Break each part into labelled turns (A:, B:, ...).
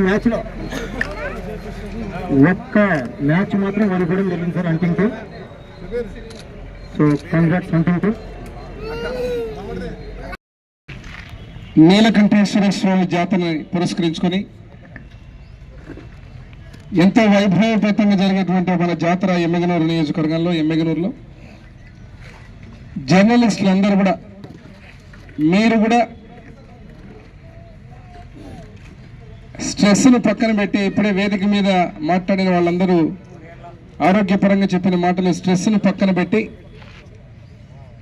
A: మ్యాచ్లో ఒక్క మ్యాచ్ మాత్రం ఓడిపోవడం జరిగింది సార్ అంటింగ్ సో కంగ్రాట్స్ అంటింగ్
B: నీలకంఠేశ్వర స్వామి జాతరని పురస్కరించుకొని ఎంతో వైభవపేతంగా జరిగినటువంటి మన జాతర ఎమ్మెగనూరు నియోజకవర్గంలో ఎమ్మెగనూరులో. జర్నలిస్టులు అందరూ కూడా మీరు కూడా స్ట్రెస్ను పక్కన పెట్టి ఇప్పుడే వేదిక మీద మాట్లాడిన వాళ్ళందరూ ఆరోగ్యపరంగా చెప్పిన మాటలు స్ట్రెస్ను పక్కన పెట్టి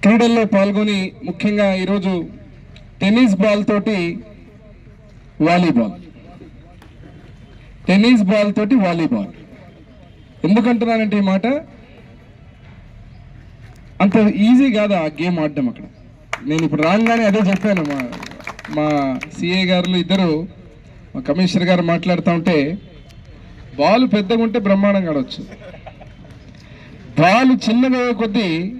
B: క్రీడల్లో పాల్గొని ముఖ్యంగా ఈరోజు టెన్నిస్ బాల్ తోటి వాలీబాల్. టెన్నిస్ బాల్ తోటి వాలీబాల్. ఎందుకంటున్నానంటే ఈ మాట? అంత ఈజీ కాదు ఆ గేమ్ ఆడడం అక్కడ. నేను ఇప్పుడు రాగానే అదే చెప్పాను మా మా సిఏ గారులు ఇద్దరు మా కమిషనర్ గారు మాట్లాడుతూ ఉంటే బాల్ పెద్దగా ఉంటే బ్రహ్మాండంగా ఆడవచ్చు బాల్ చిన్నగా కొద్దీ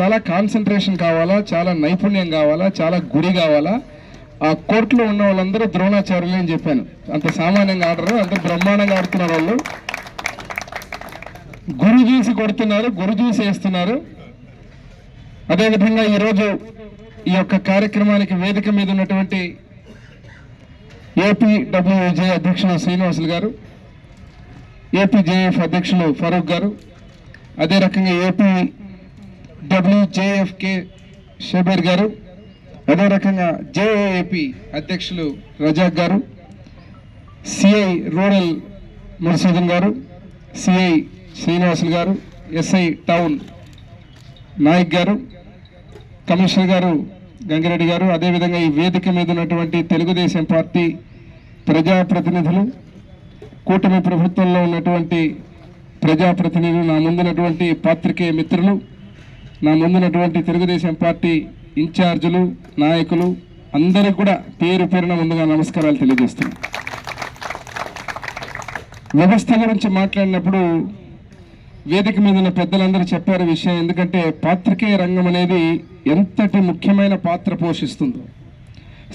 B: చాలా కాన్సన్ట్రేషన్ కావాలా చాలా నైపుణ్యం కావాలా చాలా గురి కావాలా. ఆ కోర్టులో ఉన్న వాళ్ళందరూ ద్రోణాచార్యులు అని చెప్పాను. అంత సామాన్యంగా ఆడరు అంత బ్రహ్మాండంగా ఆడుతున్నారు వాళ్ళు. గురి చూసి కొడుతున్నారు గురి చూసి వేస్తున్నారు. అదేవిధంగా ఈరోజు ఈ యొక్క కార్యక్రమానికి వేదిక మీద ఉన్నటువంటి ఏపీ డబ్ల్యూజే అధ్యక్షులు శ్రీనివాసులు గారు ఏపీజేఎఫ్ అధ్యక్షులు ఫరూక్ గారు అదే రకంగా ఏపీ డబ్ల్యూజేఎఫ్కే షబీర్ గారు అదే రకంగా జేఏపీ అధ్యక్షులు రజాక్ గారు సిఐ రూరల్ మురసీదన్ గారు సిఐ శ్రీనివాసులు గారు ఎస్ఐ టౌన్ నాయక్ గారు కమిషనర్ గారు గంగిరెడ్డి గారు అదేవిధంగా ఈ వేదిక మీద ఉన్నటువంటి తెలుగుదేశం పార్టీ ప్రజాప్రతినిధులు కూటమి ప్రభుత్వంలో ఉన్నటువంటి ప్రజాప్రతినిధులు నా ముందున్నటువంటి పాత్రికేయ మిత్రులు నా ముందున్నటువంటి తెలుగుదేశం పార్టీ ఇన్ఛార్జులు నాయకులు అందరికి కూడా పేరు పేరున ముందుగా నమస్కారాలు తెలియజేస్తున్నాను. వ్యవస్థ గురించి మాట్లాడినప్పుడు వేదిక మీద ఉన్న పెద్దలందరూ చెప్పారు విషయం ఎందుకంటే పాత్రికేయ రంగం అనేది ఎంతటి ముఖ్యమైన పాత్ర పోషిస్తుందో.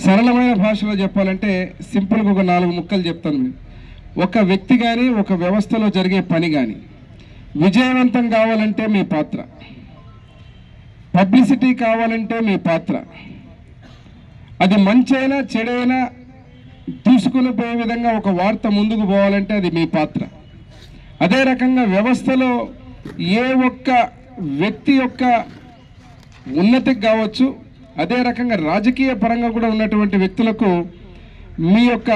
B: సరళమైన భాషలో చెప్పాలంటే సింపుల్గా ఒక నాలుగు ముక్కలు చెప్తాను. మీరు ఒక వ్యక్తి కానీ ఒక వ్యవస్థలో జరిగే పని కానీ విజయవంతం కావాలంటే మీ పాత్ర. పబ్లిసిటీ కావాలంటే మీ పాత్ర. అది మంచైనా చెడైనా దూసుకుని పోయే విధంగా ఒక వార్త ముందుకు పోవాలంటే అది మీ పాత్ర. అదే రకంగా వ్యవస్థలో ఏ ఒక్క వ్యక్తి యొక్క ఉన్నతికి కావచ్చు అదే రకంగా రాజకీయ పరంగా కూడా ఉన్నటువంటి వ్యక్తులకు మీ యొక్క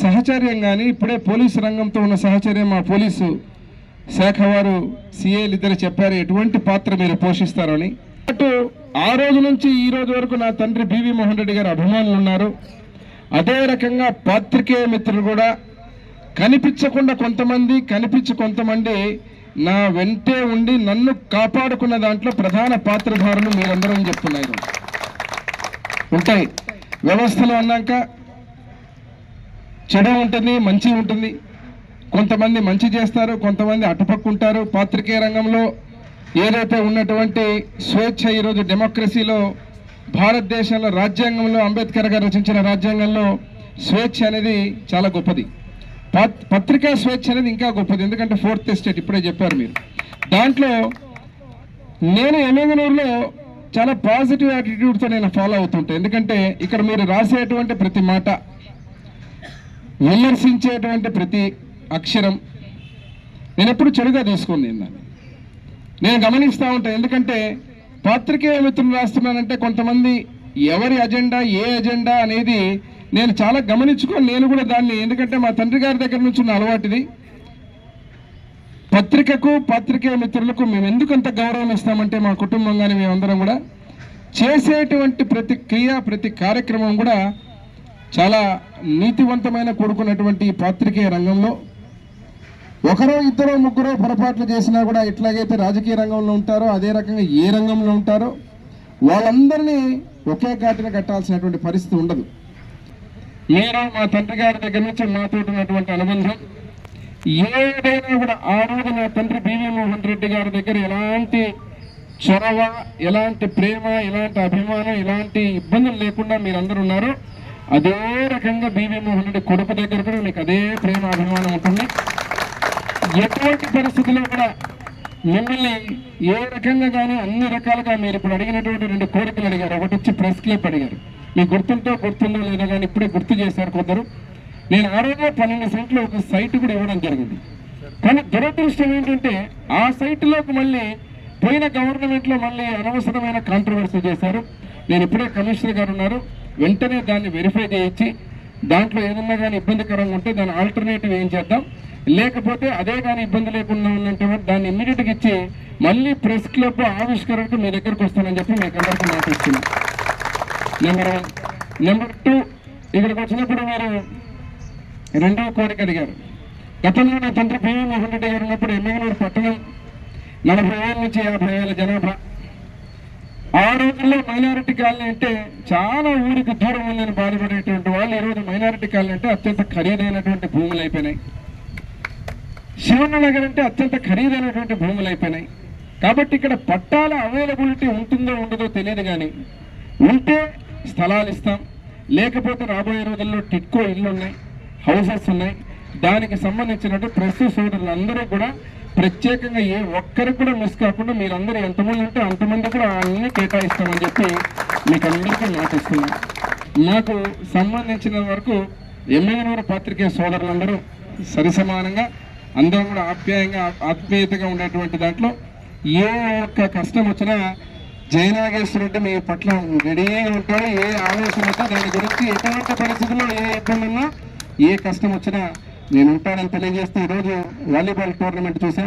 B: సహచర్యం కానీ ఇప్పుడే పోలీసు రంగంతో ఉన్న సహచర్యం మా పోలీసు శాఖ వారు సిఏలు ఇద్దరు చెప్పారు ఎటువంటి పాత్ర మీరు పోషిస్తారని అటు ఆ రోజు నుంచి ఈ రోజు వరకు నా తండ్రి బివి మోహన్ రెడ్డి గారు అభిమానులు ఉన్నారు. అదే రకంగా పాత్రికేయ మిత్రులు కూడా కనిపించకుండా కొంతమంది కనిపించి కొంతమంది నా వెంటే ఉండి నన్ను కాపాడుకున్న దాంట్లో ప్రధాన పాత్రధారులు మీరందరూ అని చెప్తున్నారు ఉంటాయి. వ్యవస్థలో అన్నాక చెడు ఉంటుంది మంచి ఉంటుంది. కొంతమంది మంచి చేస్తారు కొంతమంది అటుపక్కు ఉంటారు. పాత్రికేయ రంగంలో ఏదైతే ఉన్నటువంటి స్వేచ్ఛ ఈరోజు డెమోక్రసీలో భారతదేశంలో రాజ్యాంగంలో అంబేద్కర్ గారు రచించిన రాజ్యాంగంలో స్వేచ్ఛ అనేది చాలా గొప్పది. పత్రికా స్వేచ్ఛ అనేది ఇంకా గొప్పది. ఎందుకంటే ఫోర్త్ ఎస్టేట్ ఇప్పుడే చెప్పారు మీరు. దాంట్లో నేను ఎమ్మెగనూరులో చాలా పాజిటివ్ యాటిట్యూడ్తో నేను ఫాలో అవుతుంటాను ఎందుకంటే ఇక్కడ మీరు రాసేటువంటి ప్రతి మాట విమర్శించేటువంటి ప్రతి అక్షరం నేను ఎప్పుడు చెడుగా తీసుకుంది దాన్ని. నేను గమనిస్తూ ఉంటాను ఎందుకంటే పాత్రికేయ మిత్రులు రాస్తున్నానంటే కొంతమంది ఎవరి అజెండా ఏ అజెండా అనేది నేను చాలా గమనించుకొని నేను కూడా దాన్ని ఎందుకంటే మా తండ్రి గారి దగ్గర నుంచి ఉన్న అలవాటిది. పత్రికకు పత్రికే మిత్రులకు మేము ఎందుకు అంత గౌరవం ఇస్తామంటే మా కుటుంబంగానే మేమందరం కూడా చేసేటువంటి ప్రతి క్రియ ప్రతి కార్యక్రమం కూడా చాలా నీతివంతమైన కూడుకున్నటువంటి ఈ పాత్రికేయ రంగంలో. ఒకరో ఇద్దరో ముగ్గురో పొరపాట్లు చేసినా కూడా ఎట్లాగైతే రాజకీయ రంగంలో ఉంటారో అదే రకంగా ఏ రంగంలో ఉంటారో వాళ్ళందరినీ ఒకే ఘాటిన కట్టాల్సినటువంటి పరిస్థితి ఉండదు. మీరు మా తండ్రి గారి దగ్గర నుంచి మాతో ఉన్నటువంటి అనుబంధం ఏదైనా కూడా ఆ రోజు నా తండ్రి బివి మోహన్ రెడ్డి గారి దగ్గర ఎలాంటి చొరవ ఎలాంటి ప్రేమ ఎలాంటి అభిమానం ఎలాంటి ఇబ్బందులు లేకుండా మీరందరూ ఉన్నారు. అదే రకంగా బివి మోహన్ రెడ్డి కొడుకు దగ్గర కూడా మీకు అదే ప్రేమ అభిమానం ఉంటుంది. ఎటువంటి పరిస్థితుల్లో కూడా మిమ్మల్ని ఏ రకంగా కానీ అన్ని రకాలుగా మీరు ఇప్పుడు అడిగినటువంటి రెండు కోరికలు అడిగారు. ఒకటి వచ్చి ప్రెస్ క్లిప్ అడిగారు. మీ గుర్తుంటే గుర్తుందో లేదో కానీ ఇప్పుడే గుర్తు చేశారు కొందరు. నేను ఆ పన్నెండు సెంట్లు ఒక సైట్ కూడా ఇవ్వడం జరిగింది. కానీ దురదృష్టం ఏంటంటే ఆ సైట్లోకి మళ్ళీ పోయిన గవర్నమెంట్లో మళ్ళీ అనవసరమైన కాంట్రవర్సీ చేశారు. నేను ఇప్పుడే కమిషనర్ గారు ఉన్నారు. వెంటనే దాన్ని వెరిఫై చేయించి దాంట్లో ఏదన్నా కానీ ఇబ్బందికరంగా ఉంటే దాని ఆల్టర్నేటివ్ ఏం చేద్దాం? లేకపోతే అదే కానీ ఇబ్బంది లేకుండా ఉందంటే దాన్ని ఇమ్మీడియట్గా ఇచ్చి మళ్ళీ ప్రెస్ క్లబ్ ఆవిష్కరణకు మీ దగ్గరకు వస్తానని చెప్పి మీకు అందరికీ మాట ఇస్తున్నాను నెంబర్ వన్ నెంబర్ టూ ఇక్కడికి వచ్చినప్పుడు మీరు రెండవ కోరిక అడిగారు. గతంలో నా తండ్రి పివి మోహన్ రెడ్డి గారు ఉన్నప్పుడు ఎమ్మెల్యేలు పట్టణం నలభై వేల నుంచి యాభై వేల జనాభా. ఆ రోజుల్లో మైనారిటీ కాలనీ అంటే చాలా ఊరికి దూరం ఉందని బాధపడేటువంటి వాళ్ళు ఈరోజు మైనారిటీ కాలనీ అంటే అత్యంత ఖరీదైనటువంటి భూములు అయిపోయినాయి. శివన్న నగర్ అంటే అత్యంత ఖరీదైనటువంటి భూములు అయిపోయినాయి. కాబట్టి ఇక్కడ పట్టాల అవైలబిలిటీ ఉంటుందో ఉండదో తెలియదు కానీ ఉంటే స్థలాలు ఇస్తాం. లేకపోతే రాబోయే రోజుల్లో టిట్కో ఇల్లు ఉన్నాయి హౌసెస్ ఉన్నాయి. దానికి సంబంధించినట్టు ప్రెస్ సోదరులందరూ కూడా ప్రత్యేకంగా ఏ ఒక్కరికి కూడా మిస్ కాకుండా మీరందరూ ఎంతమంది ఉంటే అంతమంది కూడా అన్ని కేటాయిస్తామని చెప్పి మీకు అందరికీ మాటిస్తున్నాం. నాకు సంబంధించిన వరకు ఎమ్మెల్యేనూరు పత్రికే సోదరులందరూ సరిసమానంగా అందరం కూడా ఆప్యాయంగా ఆత్మీయతగా ఉండేటువంటి దాంట్లో ఏ ఒక్క కష్టం వచ్చినా జయనాగేశ్వర రెడ్డి మీ పట్ల రెడీగా ఉంటాడు. ఏ ఆలోచన వచ్చినా దాని గురించి ఎటువంటి పరిస్థితుల్లో ఏ ఇబ్బంది ఉన్నా ఏ కష్టం వచ్చినా నేను ఉంటానని తెలియజేస్తూ ఈరోజు వాలీబాల్ టోర్నమెంట్ చూసాం